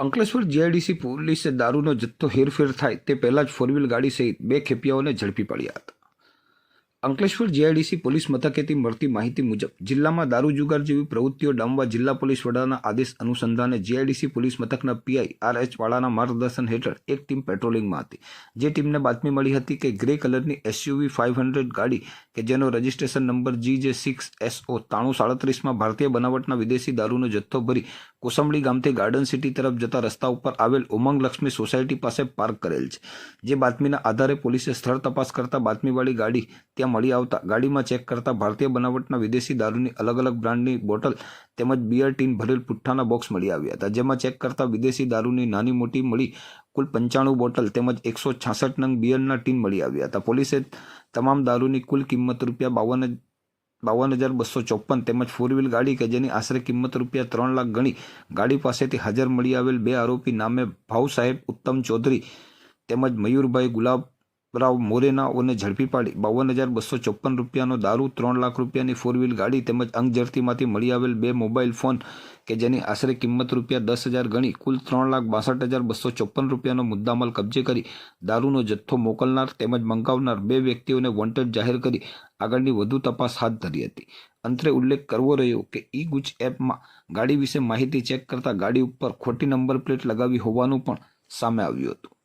Ankleshwar GIDC પોલીસે દારૂનો જથ્થો હેરફેર થાય તે પહેલાં જ ફોર વ્હીલ ગાડી સહિત બે ખેપિયાઓને ઝડપી પાડ્યા હતા. અંકલેશ્વર જીઆઈડીસી પોલીસ મથકેથી મળતી માહિતી મુજબ, જિલ્લામાં દારૂ જુગાર જેવી પ્રવૃત્તિઓ ડામવા જિલ્લા પોલીસ વડાના આદેશ અનુસંધાને જીઆઈડીસી પોલીસ મથકના પીઆઈ આર એચ વાળાના માર્ગદર્શન હેઠળ એક ટીમ પેટ્રોલિંગમાં હતી. જે ટીમને બાતમી મળી હતી કે ગ્રે કલરની એસયુવી ફાઇવ હંડ્રેડ ગાડી, કે જેનો રજિસ્ટ્રેશન નંબર જી જે સિક્સ એસઓ ત્રાણું સાડત્રીસમાં ભારતીય બનાવટના વિદેશી દારૂનો જથ્થો ભરી કોસંબડી ગામથી ગાર્ડન સિટી તરફ જતા રસ્તા ઉપર આવેલ ઉમંગ લક્ષ્મી સોસાયટી પાસે પાર્ક કરેલ છે. જે બાતમીના આધારે પોલીસે સ્થળ તપાસ કરતા બાતમીવાળી ગાડી ત્યાં મળી આવતા ગાડીમાં ચેક કરતા ભારતીય બનાવટના વિદેશી દારૂની અલગ અલગ બ્રાન્ડની બોટલ તેમજ બિયર ટીન ભરેલ પુઠ્ઠાના બોક્સ મળી આવ્યા હતા, જેમાં ચેક કરતા વિદેશી દારૂની નાની મોટી મળી કુલ પંચાણું બોટલ તેમજ એકસો છાસઠ નંગ બિયરના ટીન મળી આવ્યા હતા. પોલીસે તમામ દારૂની કુલ કિંમત રૂપિયા બાવન બાવન હજાર બસો ચોપન તેમજ ફોર વ્હીલ ગાડી કે જેની આશરે કિંમત રૂપિયા ત્રણ લાખ ગણી ગાડી પાસેથી હાજર મળી આવેલ બે આરોપી નામે ભાવ સાહેબ ઉત્તમ ચૌધરી તેમજ મયુરભાઈ ગુલાબરાવ મોરેનાઓને ઝડપી પાડી. બાવન હજાર બસો ચોપન રૂપિયાનો દારૂ, ત્રણ લાખ રૂપિયાની ફોર વ્હીલ ગાડી તેમજ અંગઝડતીમાંથી મળી આવેલ બે મોબાઈલ ફોન કે જેની આશરે કિંમત રૂપિયા દસ હજાર ગણી, કુલ ત્રણ લાખ બાસઠ હજાર બસો ચોપન રૂપિયાનો મુદ્દામાલ કબજે કરી, દારૂનો જથ્થો મોકલનાર તેમજ મંગાવનાર બે વ્યક્તિઓને વોન્ટેડ જાહેર કરી, આગળની વધુ તપાસ હાથ ધરી હતી. અંતરે ઉલ્લેખ કરવો રહ્યો કે ઈ ગુચ એપમાં ગાડી વિશે માહિતી ચેક કરતા ગાડી ઉપર ખોટી નંબર પ્લેટ લગાવી હોવાનું પણ સામે આવ્યું હતું.